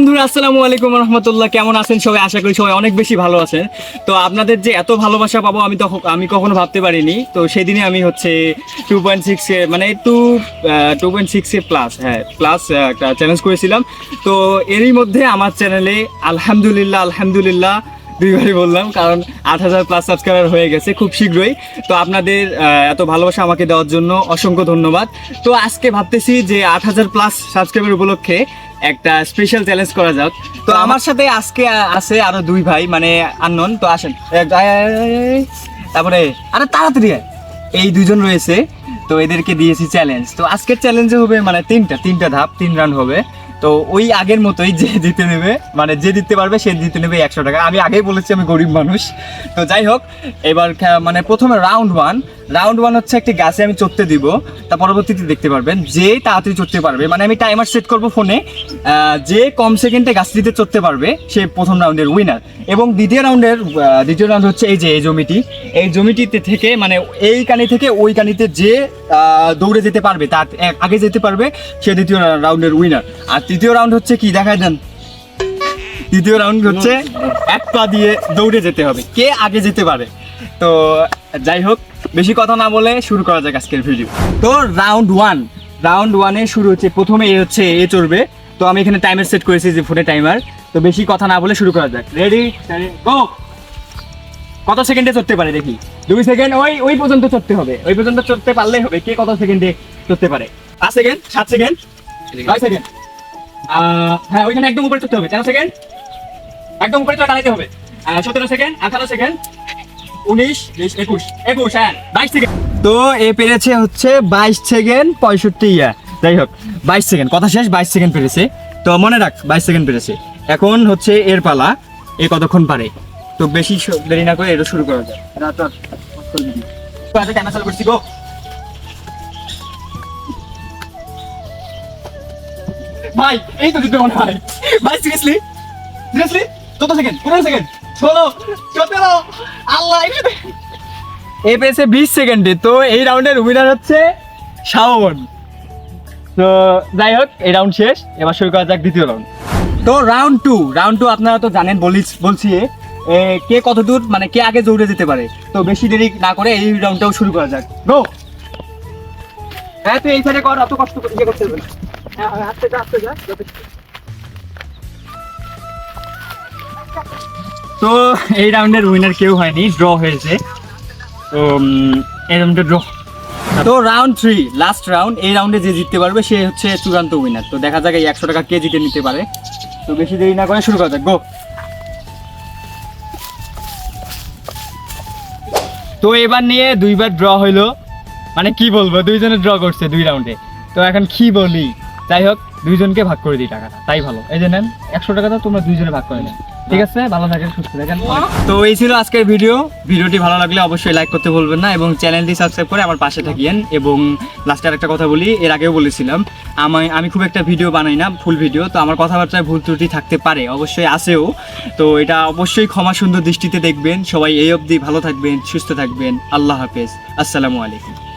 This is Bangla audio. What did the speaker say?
বন্ধুরা, আসসালামু আলাইকুম রহমতুল্লাহ। কেমন আছেন সবাই? আশা করি সবাই অনেক বেশি ভালো আছেন। তো আপনাদের যে এত ভালোবাসা পাবো আমি তো আমি কখনো ভাবতে পারিনি। তো সেদিনে আমি হচ্ছে টু পয়েন্ট সিক্স মানে two two point six plus হ্যাঁ প্লাস একটা চ্যালেঞ্জ করেছিলাম। তো এরই মধ্যে আমার চ্যানেলে আলহামদুলিল্লাহ আলহামদুলিল্লাহ, দুইবারই বললাম, কারণ আট হাজার প্লাস সাবস্ক্রাইবার হয়ে গেছে খুব শীঘ্রই। তো আপনাদের এত ভালোবাসা আমাকে দেওয়ার জন্য অসংখ্য ধন্যবাদ। তো আজকে ভাবতেছি যে আট হাজার প্লাস সাবস্ক্রাইবার উপলক্ষে একটা স্পেশাল চ্যালেঞ্জ করা যাক। তো আমার সাথে আজকে আছে আরও দুই ভাই মানে আননন। তো আসেন। তারপরে আরে তাড়াতাড়ি। এই দুজন রয়েছে তো এদেরকে দিয়েছি চ্যালেঞ্জ তো আজকের চ্যালেঞ্জে হবে মানে তিনটা তিনটা ধাপ তিন রান হবে। তো ওই আগের মতোই যে দিতে নেবে মানে যে দিতে পারবে সে দিতে নেবে একশো টাকা। আমি আগেই বলেছি আমি গরিব মানুষ। তো যাই হোক এবার মানে প্রথমে রাউন্ড ওয়ান রাউন্ড ওয়ান হচ্ছে একটি গাছে আমি চড়তে দিব। তা পরবর্তীতে দেখতে পারবেন যে তাড়াতাড়ি চড়তে পারবে মানে আমি টাইমার সেট করব ফোনে যে কম সেকেন্ডে গাছটিতে চড়তে পারবে সে প্রথম রাউন্ডের উইনার এবং দ্বিতীয় রাউন্ডের দ্বিতীয় রাউন্ড হচ্ছে এই যে এই জমিটি। এই জমিটিতে থেকে মানে এই কানি থেকে ওই কানিতে যে দৌড়ে যেতে পারবে তার আগে যেতে পারবে সে দ্বিতীয় রাউন্ডের উইনার আর তৃতীয় রাউন্ড হচ্ছে কি দেখায় দেন। তৃতীয় রাউন্ড হচ্ছে এক পা দিয়ে দৌড়ে যেতে হবে কে আগে যেতে পারে? তো যাই হোক, বেশি কথা না বলে শুরু করা যাক আজকের ভিডিও তো রাউন্ড ওয়ান রাউন্ড ওয়ানে শুরু হচ্ছে, প্রথমে এ হচ্ছে, এ চড়বে। তো আমি এখানে টাইমার সেট করেছি যে ফোনে টাইমার তো বেশি কথা না বলে শুরু করা যাক। রেডি গো কত সেকেন্ডে চড়তে পারে দেখি। দুই সেকেন্ড ওই ওই পর্যন্ত চড়তে হবে। ওই পর্যন্ত চড়তে পারলেই হবে, কে কত সেকেন্ডে চড়তে পারে। পাঁচ সেকেন্ড সাত সেকেন্ড ছয় সেকেন্ড হ্যাঁ ওইখানে একদম উপরে চড়তে হবে। তেরো সেকেন্ড একদম উপরে চড়া হবে। সতেরো সেকেন্ড আঠারো সেকেন্ড উনিশ বিশ একুশ। একুশ হ্যাঁ বাইশ সেকেন্ড তো এ পেরেছে হচ্ছে বাইশ সেকেন্ড পঁয়ষট্টি ইয়া। যাই হোক বাইশ সেকেন্ড কথা শেষ বাইশ সেকেন্ড পেরেছে। তো মনে রাখ বাইশ সেকেন্ড পেরেছে। এখন হচ্ছে এর পালা এ কতক্ষণ পারে? তো বেশি দেরি না করে এটা শুরু করা যায় করছি গো। ভাই এই তো দিতে মনে হয়। ভাই সিরিয়াসলি সিরিয়াসলি কত সেকেন্ড পনেরো সেকেন্ড ষোলো সতেরো আল্লাহ এ পেয়েছে বিশ সেকেন্ডে। তো এই রাউন্ডের উইনার হচ্ছে শাওন। তো যাই হোক এই রাউন্ড শেষ। এবার শুরু করা যাক দ্বিতীয় রাউন্ড তো রাউন্ড টু রাউন্ড টু আপনারা তো জানেন বলি বলছি কে কত দূর মানে কে আগে দৌড়ে যেতে পারে। তো বেশি দেরি না করে এই রাউন্ডটাও শুরু করা যাক। গো হ্যাঁ তুই এই সাইডে কর অত কষ্ট করে ইয়ে করতে হবে না। হ্যাঁ হ্যাঁ, আস্তে যা আস্তে যা। তো এই রাউন্ডের উইনার কেউ হয়নি ড্র হয়েছে। তো এই রাউন্ডে ড্র তো রাউন্ড থ্রি লাস্ট রাউন্ড এই রাউন্ডে যে জিততে পারবে, সে হচ্ছে চূড়ান্ত উইনার তো দেখা যাক এই একশো টাকা কে জিতে নিতে পারে। তো বেশি দেরি না করে শুরু করা যাক গো তো এবার নিয়ে দুইবার ড্র হইল। মানে কি বলব, দুইজনে ড্র করছে দুই রাউন্ডে তো এখন কি বলি? যাই হোক, দুইজনকে ভাগ করে দিই টাকাটা। তাই ভালো। এই যে নেন, একশো টাকাটা তোমরা দুইজনে ভাগ করে নেন। ঠিক আছে? ভালো থাকেন, সুস্থ থাকেন। তো এই ছিল আজকের ভিডিও। ভিডিওটি ভালো লাগলে অবশ্যই লাইক করতে ভুলবেন না এবং চ্যানেলটি সাবস্ক্রাইব করে আমার পাশে থাকিয়েন এবং লাস্টে আরেকটা কথা বলি, এর আগেও বলেছিলাম, আমি আমি খুব একটা ভিডিও বানাই না ফুল ভিডিও তো আমার কথাবার্তায় ভুল ত্রুটি থাকতে পারে, অবশ্যই আসেও তো এটা অবশ্যই ক্ষমা সুন্দর দৃষ্টিতে দেখবেন। সবাই এই অবধি ভালো থাকবেন, সুস্থ থাকবেন। আল্লাহ হাফেজ। আসসালামু আলাইকুম।